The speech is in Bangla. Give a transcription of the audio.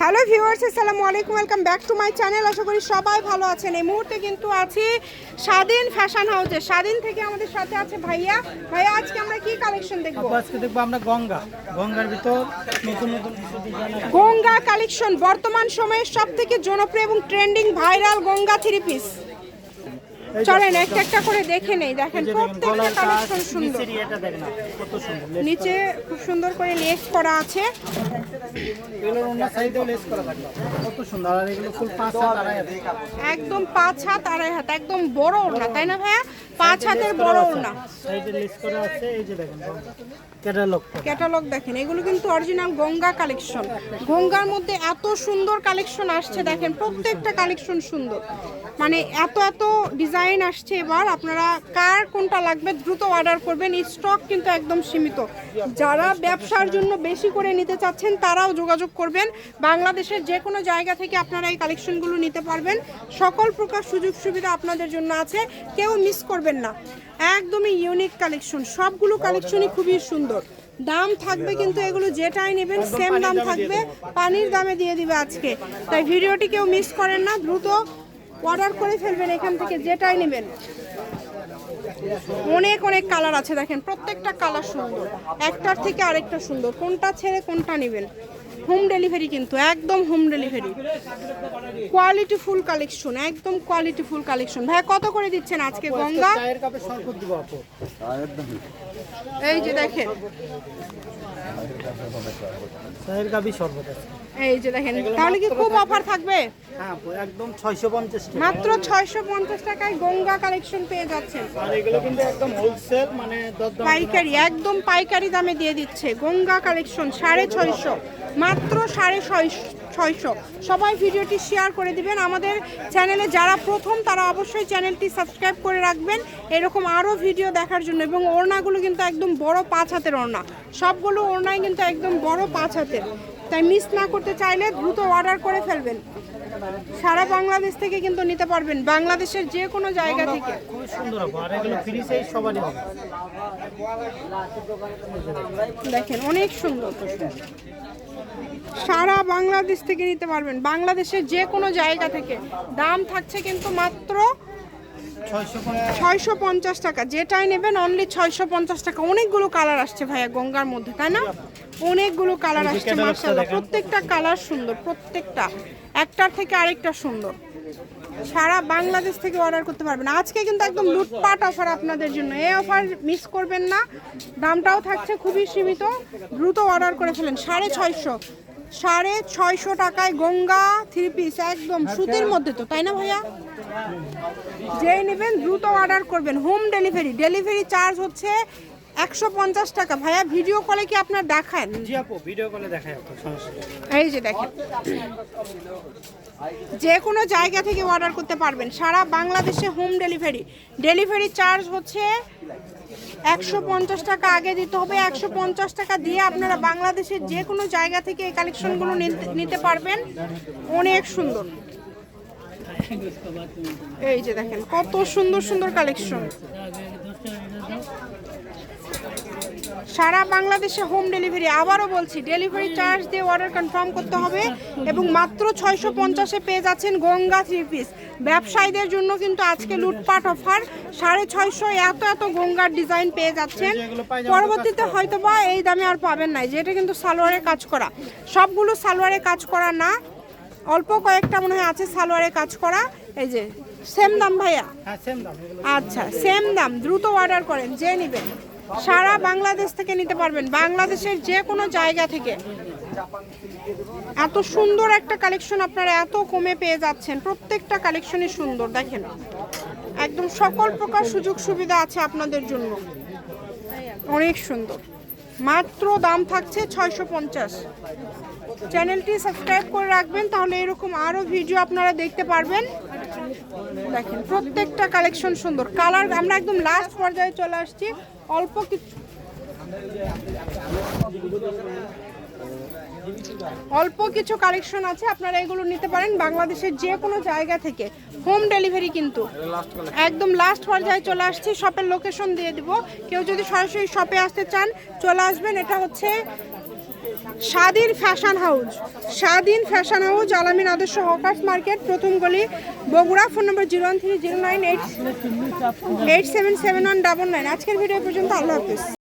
হ্যালো ভিউয়ার্স আসসালামু আলাইকুম welcome back to my channel আশা করি সবাই ভালো আছেন। এই মুহূর্তে কিন্তু আছি স্বাধীন ফ্যাশন হাউসে স্বাধীন থেকে আমাদের সাথে আছে ভাইয়া। ভাইয়া আজকে আমরা কি কালেকশন দেখব? আজকে দেখব আমরা গঙ্গা। গঙ্গার ভিতর নতুন নতুন কিছু ডিজাইন গঙ্গা কালেকশন বর্তমান সময়ে সবথেকে জনপ্রিয় এবং trending viral Ganga three piece চলেন একটা একটা করে দেখে নেই দেখেন এই যে দেখেন প্রত্যেকটা কালেকশন সুন্দর। নিচে খুব সুন্দর করে লেস করা আছে। একদম পাঁচ হাত আড়াই হাত একদম বড় ওড়না তাই না ভাইয়া? পাঁচ হাতের বড় ওড়না। ক্যাটালগ দেখেন এগুলো কিন্তু অরিজিনাল গঙ্গা কালেকশন গঙ্গার মধ্যে এত সুন্দর কালেকশন আসছে দেখেন প্রত্যেকটা কালেকশন সুন্দর। মানে এত এত ডিজাইন আসছে এবার, আপনারা কার কোনটা লাগবে দ্রুত অর্ডার করবেন। স্টক কিন্তু একদম সীমিত। যারা ব্যবসার জন্য বেশি করে নিতে চাচ্ছেন, তারাও যোগাযোগ করবেন। বাংলাদেশের যে কোনো জায়গা থেকে আপনারা এই কালেকশনগুলো নিতে পারবেন। সকল প্রকার সুযোগ সুবিধা আপনাদের জন্য আছে। কেউ মিস করবেন না। একদমই ইউনিক কালেকশন সবগুলো কালেকশনই খুবই সুন্দর। দাম থাকবে কিন্তু এগুলো যেটাই নেবেন সেম দাম থাকবে। পানির দামে দিয়ে দিবে আজকে। তাই ভিডিওটি কেউ মিস করেন না। দ্রুত অর্ডার করে ফেলবেন এখান থেকে যেটাই নেবেন। অনেক অনেক কালার আছে দেখেন প্রত্যেকটা কালার সুন্দর। একটার থেকে আরেকটা সুন্দর। কোনটা ছেড়ে কোনটা নেবেন? হোম ডেলিভারি কিন্তু একদম home delivery quality full collection একদম কোয়ালিটি ফুল কালেকশন ভাইয়া কত করে দিচ্ছেন আজকে গঙ্গা? এই যে দেখেন। চায়ের কাপই শরবত আছে। এই যে দেখেন তাহলে কি খুব অফার থাকবে? হ্যাঁ একদম ছয়শো পঞ্চাশ টাকা। মাত্র ছয়শো পঞ্চাশ টাকায় গঙ্গা কালেকশন পেয়ে যাচ্ছেন। আর এগুলো কিন্তু একদম হোলসেল মানে পাইকারি একদম পাইকারি দামে দিয়ে দিচ্ছে। গঙ্গা কালেকশন সাড়ে ছয়শো মাত্র সাড়ে ছয়শো সবাই ভিডিওটি শেয়ার করে দিবেন। আমাদের চ্যানেলে যারা প্রথম তারা অবশ্যই চ্যানেলটি সাবস্ক্রাইব করে রাখবেন। এরকম আরও ভিডিও দেখার জন্য। এবং ওড়নাগুলো কিন্তু একদম বড় পাঁচ হাতের ওড়না। সবগুলো ওড়নাই কিন্তু একদম বড় পাঁচ হাতের। তাই মিস না করতে চাইলে দ্রুত অর্ডার করে ফেলবেন। সারা বাংলাদেশ থেকে কিন্তু নিতে পারবেন বাংলাদেশের যে কোনো জায়গা থেকে। দেখেন অনেক সুন্দর। সারা বাংলাদেশ থেকে নিতে পারবেন বাংলাদেশের যে কোনো জায়গা থেকে। দাম থাকছে কিন্তু মাত্র ছয়শো পঞ্চাশ টাকা। যেটাই নেবেন অনলি ছয়শো পঞ্চাশ টাকা। অনেকগুলো কালার আসছে ভাইয়া গঙ্গার মধ্যে তাই না? অনেকগুলো কালার আসছে মার্শাল্লাহ প্রত্যেকটা কালার সুন্দর প্রত্যেকটা। একটার থেকে আরেকটা সুন্দর। সারা বাংলাদেশ থেকে অর্ডার করতে পারবেন। আজকে কিন্তু একদম লুটপাট অফার আপনাদের জন্য। এই অফার মিস করবেন না। দামটাও থাকছে খুবই সীমিত। দ্রুত অর্ডার করে ফেলেন। সাড়ে ছয়শো। সাড়ে ছয়শো টাকায় গঙ্গা থ্রি পিস একদম সুতির মধ্যে তো তাই না ভাইয়া? যেই নেবেন দ্রুত অর্ডার করবেন। Home delivery. ডেলিভারি চার্জ হচ্ছে একশো পঞ্চাশ টাকা। ভাইয়া ভিডিও কলে কি আপনার দেখান জি আপু ভিডিও কলে দেখাই আপু সমস্যা নেই। এই যে দেখেন। যে কোনো জায়গা থেকে অর্ডার করতে পারবেন। সারা বাংলাদেশে হোম ডেলিভারি। ডেলিভারি চার্জ হচ্ছে একশো পঞ্চাশ টাকা আগে দিতে হবে। একশো পঞ্চাশ টাকা দিয়ে আপনারা বাংলাদেশের যে কোনো জায়গা থেকে এই কালেকশনগুলো নিতে পারবেন। অনেক সুন্দর। এই যে দেখেন, কত সুন্দর সুন্দর কালেকশন সারা বাংলাদেশে হোম ডেলিভারি আবারও বলছি ডেলিভারি চার্জ দিয়ে অর্ডার কনফার্ম করতে হবে এবং মাত্র ছয়শো পঞ্চাশে পেয়ে যাচ্ছেন গঙ্গা থ্রি পিস ব্যবসায়ীদের জন্য কিন্তু আজকে লুটপাট অফার সাড়ে ছয়শো এত এত গঙ্গার ডিজাইন পেয়ে যাচ্ছেন। পরবর্তীতে হয়তো বা এই দামে আর পাবেন না যেটা কিন্তু সালোয়ারে কাজ করা। সবগুলো সালোয়ারে কাজ করা না অল্প কয়েকটা মনে হয় আছে সালোয়ারে কাজ করা। এই যে সেম দাম ভাইয়া? হ্যাঁ আচ্ছা সেম দাম দ্রুত অর্ডার করেন যে নেবেন। সারা বাংলাদেশ থেকে নিতে পারবেন বাংলাদেশের যে কোনো জায়গা থেকে। এত সুন্দর একটা কালেকশন আপনারা এত কমে পেয়ে যাচ্ছেন প্রত্যেকটা কালেকশনই সুন্দর দেখেন। একদম সকল প্রকার সুযোগ সুবিধা আছে আপনাদের জন্য। অনেক সুন্দর। মাত্র দাম থাকছে ছয়শো পঞ্চাশ। চ্যানেলটি সাবস্ক্রাইব করে রাখবেন, তাহলে এরকম আরও ভিডিও আপনারা দেখতে পারবেন। দেখেন, প্রত্যেকটা কালেকশন সুন্দর। কালার, আমরা একদম লাস্ট পর্যায়ে চলে আসছি। অল্প কিছু অল্প কিছু কালেকশন আছে, আপনারা এগুলো নিতে পারেন। বাংলাদেশের যে কোনো জায়গা থেকে হোম ডেলিভারি কিন্তু একদম লাস্ট পর্যায়ে চলে আসছি। শপের লোকেশন দিয়ে দিব। কেউ যদি সরাসরি শপে আসতে চান, চলে আসবেন। এটা হচ্ছে Swadhin fashion house Swadhin fashion house Alamin Adarsha hawkers market প্রথম গলি, Bogura phone number zero one three zero nine eight eight seven seven one double nine আজকের ভিডিও পর্যন্ত, আল্লাহ হাফিজ।